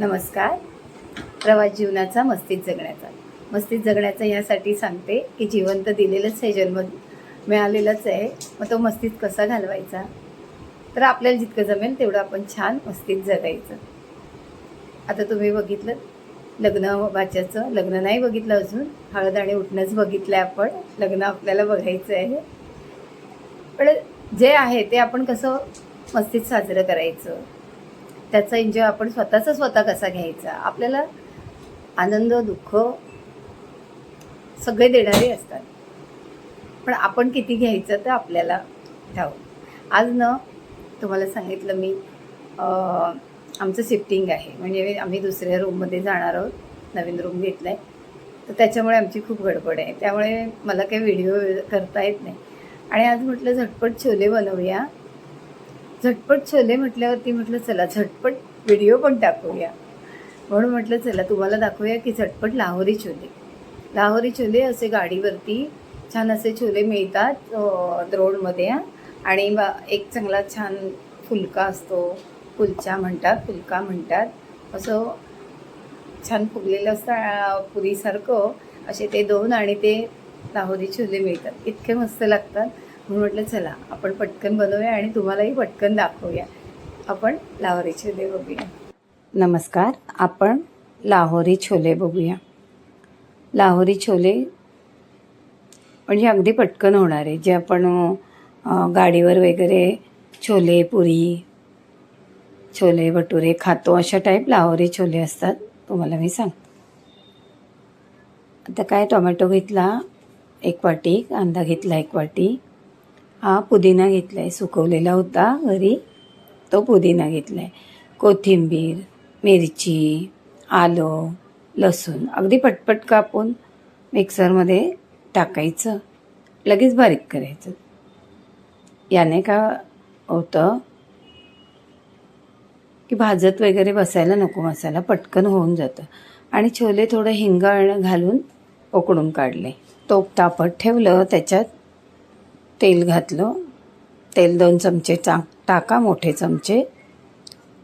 नमस्कार. प्रवास जीवनाचा मस्तीत जगण्याचा. मस्तीत जगण्याचा यासाठी सांगते की जीवन तर दिलेलंच आहे जन्म मिळालेलंच आहे. मग तो मस्तीत कसा घालवायचा? तर आपल्याला जितकं जमेल तेवढं आपण छान मस्तीत जगायचं. आता तुम्ही बघितलं लग्न वाच्याचं लग्न नाही बघितलं अजून. हळद आणि उठणंच बघितलं आहे आपण. लग्न आपल्याला बघायचं आहे. पण जे आहे ते आपण कसं मस्तीत साजरं करायचं? त्याचा एन्जॉय आपण स्वतःचा स्वतः कसा घ्यायचा? आपल्याला आनंद दुःख सगळे देणारे असतात. पण आपण किती घ्यायचं तर आपल्याला ठाऊक. आज न तुम्हाला सांगितलं मी आमचं शिफ्टिंग आहे. म्हणजे आम्ही दुसऱ्या रूममध्ये जाणार आहोत. नवीन रूम घेतला आहे तर त्याच्यामुळे आमची खूप गडबड आहे. त्यामुळे मला काही व्हिडिओ करता येत नाही. आणि आज म्हटलं झटपट छोले बनवूया. झटपट छोले म्हटल्यावरती म्हटलं चला झटपट व्हिडिओ पण टाकूया. म्हणून म्हटलं चला तुम्हाला दाखवूया की झटपट लाहोरी छोले लाहोरी छोले असे गाडीवरती छान असे छोले मिळतात अं, रोडमध्ये आणि बा एक चांगला छान फुलका असतो. कुलचा म्हणतात फुलका म्हणतात. असं छान फुगलेलं असतं पुरीसारखं. असे ते दोन आणि ते लाहोरी छोले मिळतात. इतके मस्त लागतात. म्हणून म्हटलं चला आपण पटकन बनवूया आणि तुम्हालाही पटकन दाखवूया. आपण लाहोरी छोले बघूया. नमस्कार आपण लाहोरी छोले बघूया. लाहोरी छोले म्हणजे अगदी पटकन होणार आहे. जे आपण गाडीवर वगैरे छोले पुरी छोले भटुरे खातो अशा टाईप लाहोरी छोले असतात. तुम्हाला मी सांग. आता काय टोमॅटो घेतला एक वाटी कांदा घेतला एक वाटी हा पुदिना घेतला आहे सुकवलेला होता घरी. तो पुदिना घेतला आहे कोथिंबीर मिरची आलं लसूण. अगदी पटपट कापून मिक्सरमध्ये टाकायचं. लगेच बारीक करायचं. याने का होतं की भाजत वगैरे बसायला नको मसाला पटकन होऊन जातं. आणि छोले थोडं हिंग घालून उकडून काढले. तोप तापत ठेवलं त्याच्यात तेल घातलं. तेल दोन चमचे चा टाका मोठे चमचे.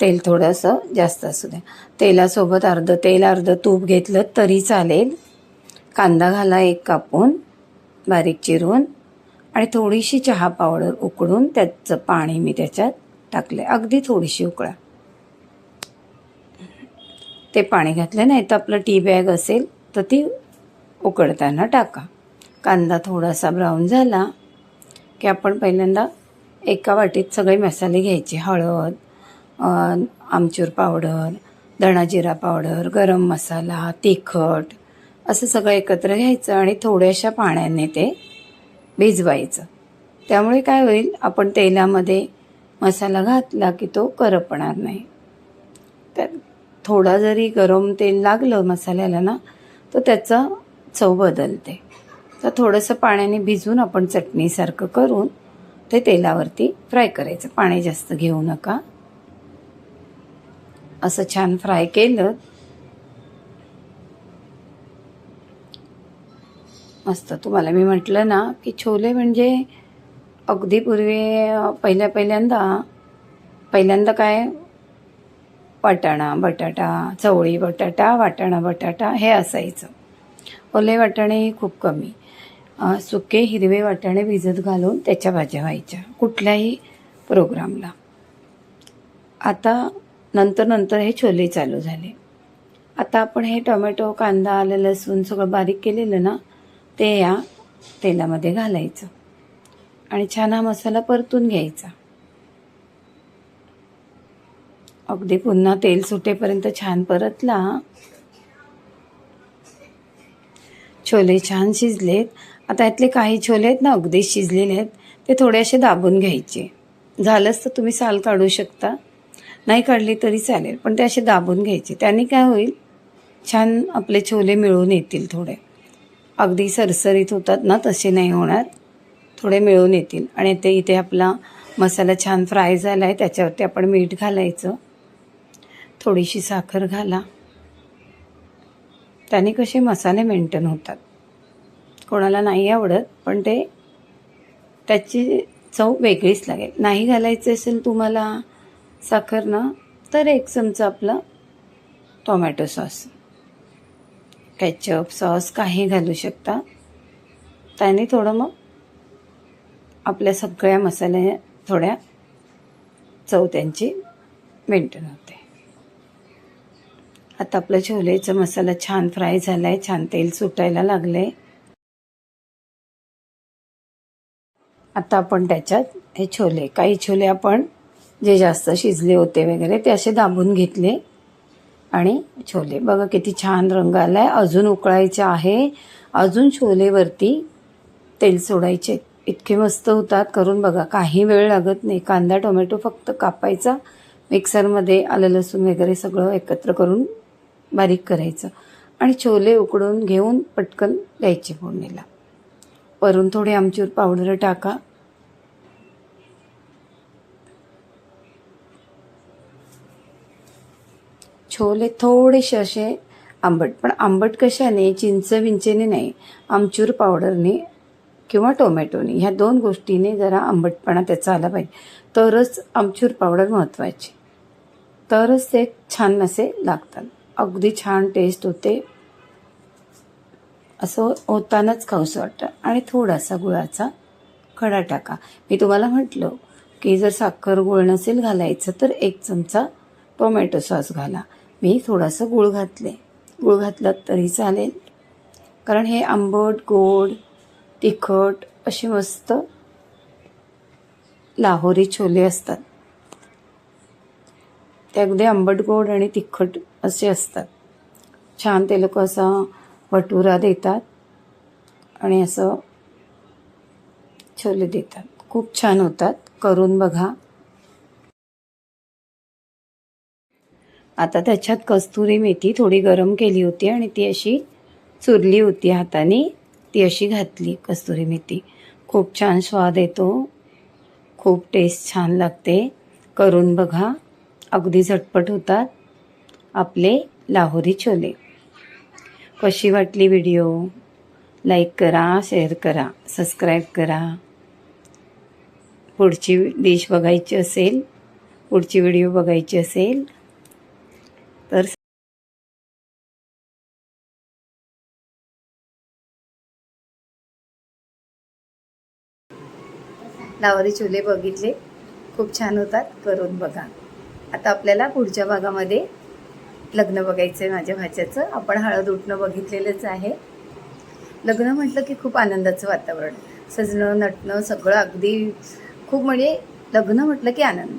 तेल थोडंसं जास्त असू द्या. तेलासोबत अर्धं तेल अर्धं तूप घेतलं तरी चालेल. कांदा घाला एक कापून बारीक चिरून. आणि थोडीशी चहा पावडर उकडून त्याचं पाणी मी त्याच्यात टाकले अगदी थोडीशी उकळा. ते पाणी घातलं नाही तर आपलं टी बॅग असेल तर ती उकडताना टाका. कांदा थोडासा ब्राऊन झाला. की आपण पहिल्यांदा एका वाटीत सगळे मसाले घ्यायचे. हळद आमचूर पावडर धणाजिरा पावडर गरम मसाला तिखट असं सगळं एकत्र घ्यायचं आणि थोड्याशा पाण्याने ते भिजवायचं. त्यामुळे काय होईल आपण तेलामध्ये मसाला घातला की तो करपणार नाही. त्यात थोडा जरी गरम तेल लागलं मसाल्याला ना तर त्याचा चव बदलते. तर थोडंसं पाण्याने भिजवून आपण चटणीसारखं करून ते तेलावरती फ्राय करायचं. पाणी जास्त घेऊ नका. असं छान फ्राय केलं. मस्त. तुम्हाला मी म्हटलं ना की छोले म्हणजे अगदी पूर्वी पहिल्या पहिल्यांदा पहिल्यांदा काय? वाटाणा बटाटा चवळी बटाटा वाटाणा बटाटा हे असायचं. ओले वाटाणे खूप कमी. सुके हिरवे वाटाणे भिजत घालून त्याच्या भाज्या व्हायच्या कुठल्याही प्रोग्रामला. आता नंतर नंतर हे छोले चालू झाले. आता आपण हे टोमॅटो कांदा आलं लसूण सगळं बारीक केलेलं ना ते या तेलामध्ये घालायचं. आणि छान हा मसाला परतून घ्यायचा. अगदी पुन्हा तेल सुटेपर्यंत छान परतला. छोले छान शिजलेत. आता यातले काही छोले आहेत ना अगदी शिजलेले आहेत ते थोडेसे दाबून घ्यायचे. झालंच तर तुम्ही साल काढू शकता. नाही काढली तरी चालेल पण ते असे दाबून घ्यायचे. त्याने काय होईल? छान आपले छोले मिळून येतील थोडे. अगदी सरसरीत होतात ना तसे नाही होणार. थोडे मिळून येतील. आणि ते इथे आपला मसाला छान फ्राय झाला आहे त्याच्यावरती आपण मीठ घालायचं. थोडीशी साखर घाला. त्याने कसे मसाले मेंटेन होतात. कोणाला नाही आवडत पण ते त्याची चव वेगळीच लागेल. नाही घालायचं असेल तुम्हाला साखर ना तर एक चमचा आपला टोमॅटो सॉस. कॅचअप सॉस काही घालू शकता. त्याने थोडं मग आपल्या सगळ्या मसाल्या थोड्या चव त्यांची मेंटेन होते. आता आपलं छोलेचा मसाला छान फ्राय झाला आहे छान तेल सुटायला लागलं आहे आता आपण त्याच्यात हे छोले काही छोले आपण जे जास्त शिजले होते वगैरे ते असे दाबून घेतले. आणि छोले बघा किती छान रंग आला आहे अजून उकळायचे आहे. अजून छोलेवरती तेल सोडायचे. इतके मस्त होतात. करून बघा. काही वेळ लागत नाही. कांदा टोमॅटो फक्त कापायचा. मिक्सरमध्ये आलं लसूण वगैरे सगळं एकत्र करून बारीक करायचं. आणि छोले उकडून घेऊन पटकन द्यायचे फोडणीला. वरून थोडी आमचूर पावडर टाका. छोले थोडेसे असे आंबट पण आंबट कशाने चिंच विंचेने नाही आमचूर पावडरने किंवा टोमॅटोने ह्या दोन गोष्टीने जरा आंबटपणा त्याचा आला पाहिजे. तरच आमचूर पावडर महत्त्वाची तरच ते छान असे लागतात. अगदी छान टेस्ट होते. असं होतानाच खाऊसं वाटतं. आणि थोडासा गुळाचा खडा टाका. मी तुम्हाला म्हटलं की जर साखर गुळ नसेल घालायचं तर एक चमचा टोमॅटो सॉस घाला. मी थोडासा गुळ घातले. गुळ घातलात तरी चालेल. कारण हे आंबट गोड तिखट असे मस्त लाहोरी छोले असतात. ते अगदी आंबट गोड आणि तिखट असे असतात. छान ते लोक असा भटुरा देतात आणि असं छोले देतात. खूप छान होतात. करून बघा. आता त्याच्यात कस्तुरी मेथी थोडी गरम केली होती आणि ती अशी चुरली होती हाताने. ती अशी घातली कस्तुरी मेथी. खूप छान स्वाद येतो. खूप टेस्ट छान लागते. करून बघा. अगदी झटपट होतात आपले लाहोरी छोले. कशी वाटली व्हिडिओ लाईक करा शेअर करा सबस्क्राईब करा. पुढची डिश बघायची असेल पुढची व्हिडिओ बघायची असेल तर लावरी छोले बघितले. खूप छान होतात. करून बघा. आता आपल्याला पुढच्या भागामध्ये लग्न बघायचं आहे माझ्या भाच्याचं. आपण हळद उठणं बघितलेलंच आहे. लग्न म्हटलं की खूप आनंदाचं वातावरण. सजणं नटणं सगळं अगदी खूप म्हणजे लग्न म्हटलं की आनंद.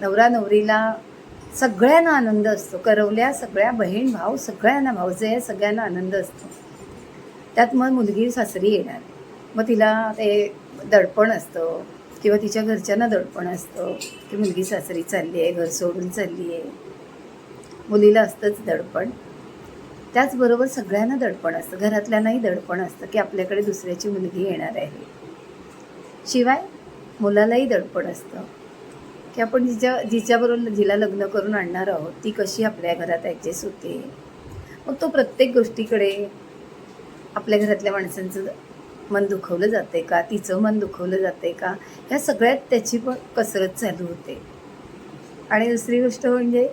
नवरा नवरीला सगळ्यांना आनंद असतो. करवल्या सगळ्या बहीण भाऊ सगळ्यांना भाऊजे सगळ्यांना आनंद असतो. त्यात मग मुलगी सासरी येणार. मग तिला ते दडपण असतं किंवा तिच्या घरच्यांना दडपण असतं की मुलगी सासरी चालली आहे घर सोडून चालली आहे मुलीला असतंच दडपण. त्याचबरोबर सगळ्यांना दडपण असतं. घरातल्यांनाही दडपण असतं की आपल्याकडे दुसऱ्याची मुलगी येणार आहे. शिवाय मुलालाही दडपण असतं. की आपण जिच्या जिच्याबरोबर जिला लग्न करून आणणार आहोत ती कशी आपल्या घरात ॲडजस्ट होते? मग तो प्रत्येक गोष्टीकडे आपल्या घरातल्या माणसांचं मन दुखवलं जाते का? तिचं मन दुखवलं जाते का? ह्या सगळ्यात त्याची पण कसरत चालू होते. आणि दुसरी गोष्ट म्हणजे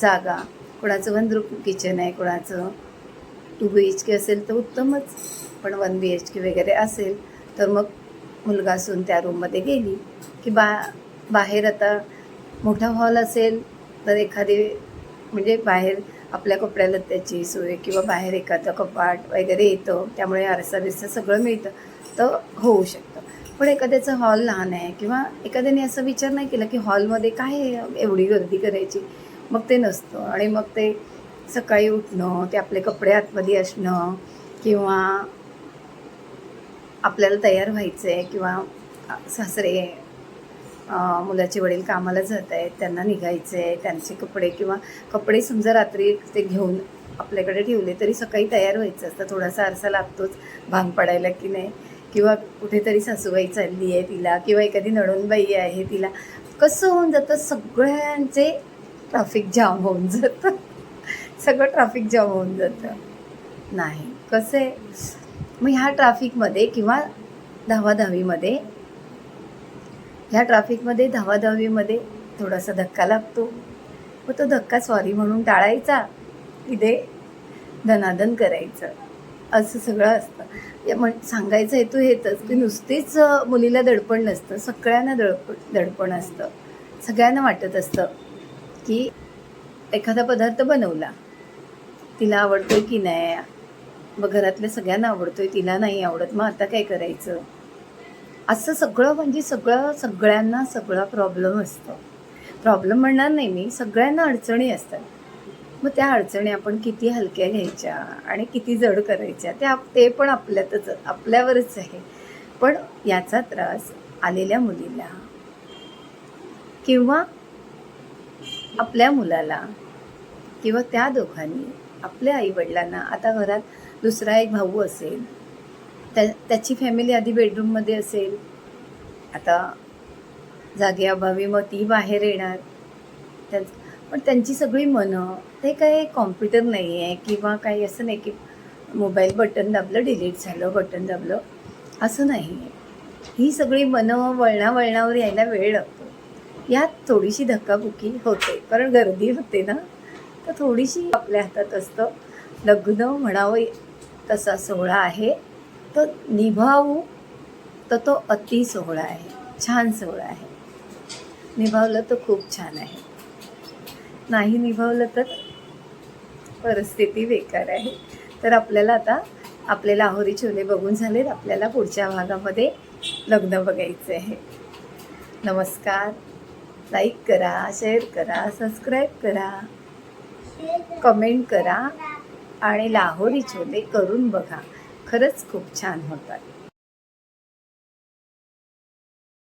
जागा. कोणाचं वन रूम किचन आहे कोणाचं टू बी एच के असेल तर उत्तमच. पण वन बी एच के वगैरे असेल तर मग मुलगा असून त्या रूममध्ये गेली. की बा बाहेर आता मोठा हॉल असेल तर एखादी म्हणजे बाहेर आपल्या कपड्याला त्याची सोय किंवा बाहेर एखादं कपाट वगैरे येतं त्यामुळे आरसा बिरसा सगळं मिळतं तर होऊ शकतं. पण एखाद्याचं हॉल लहान आहे किंवा एखाद्याने असा विचार नाही केला की हॉलमध्ये काय एवढी गर्दी करायची? मग ते नसतं. आणि मग ते सकाळी उठणं ते आपले कपडे आतमध्ये असणं किंवा आपल्याला तयार व्हायचं आहे किंवा सासरे मुलाचे वडील कामाला जात आहेत त्यांना निघायचं आहे त्यांचे कपडे किंवा कपडे समजा रात्री ते घेऊन आपल्याकडे ठेवले तरी सकाळी तयार व्हायचं असतं. थोडासा आरसा लागतोच भांग पडायला की नाही. किंवा कुठेतरी सासूबाई चालली आहे तिला किंवा एखादी नडूनबाई आहे तिला. कसं होऊन जातं? सगळ्यांचे ट्रॅफिक जाम होऊन जातं. सगळं ट्रॅफिक जाम होऊन जातं. नाही कसं आहे? मग ह्या ट्रॅफिकमध्ये किंवा धावाधावीमध्ये ह्या ट्रॅफिकमध्ये धावाधावीमध्ये थोडासा धक्का लागतो. मग तो धक्का सॉरी म्हणून टाळायचा. इथे धनादन करायचं. असं सगळं असतं. या म्हण सांगायचं हेतू हेतच की नुसतीच मुलीला दडपण नसतं. सगळ्यांना दडपण दडपण असतं. सगळ्यांना वाटत असतं. की एखादा पदार्थ बनवला तिला आवडतोय की नाही? मग घरातल्या सगळ्यांना आवडतोय तिला नाही आवडत मग आता काय करायचं? असं सगळं म्हणजे सगळं सगळ्यांना सगळा प्रॉब्लेम असतो. प्रॉब्लेम म्हणणार नाही मी सगळ्यांना अडचणी असतात. मग त्या अडचणी आपण किती हलक्या घ्यायच्या आणि किती जड करायच्या त्या ते पण आपल्यातच आपल्यावरच आहे. पण याचा त्रास आलेल्या मुलीला किंवा आपल्या मुलाला किंवा त्या दोघांनी आपल्या आईवडिलांना आता घरात दुसरा एक भाऊ असेल त्या त्याची फॅमिली आधी बेडरूममध्ये असेल आता जागेअभावी मग ती बाहेर येणार. त्या पण त्यांची सगळी मनं ते काय कॉम्प्युटर नाही आहे किंवा काही असं नाही की मोबाईल बटन दाबलं डिलीट झालं बटन दाबलं असं नाही आहे ही सगळी मनं वळणा वळणावर यायला वेळ लागतो. यात थोडीशी धक्काबुक्की होते. कारण गर्दी होते ना तर थोडीशी आपल्या हातात असतं. लग्न म्हणावं तसा सोहळा आहे. तर निभावू तर तो अति सोहळा आहे. छान सोहळा आहे. निभावलं तर खूप छान आहे. नाही निभावलं तर परिस्थिती बेकार आहे. तर आपल्याला आता आपले लाहोरी छोले बघून झालेत. आपल्याला पुढच्या भागामध्ये लग्न बघायचं आहे नमस्कार. लाईक करा शेअर करा सबस्क्राईब करा कमेंट करा आणि लाहोरी छोले करून बघा. खरंच खूप छान होतात.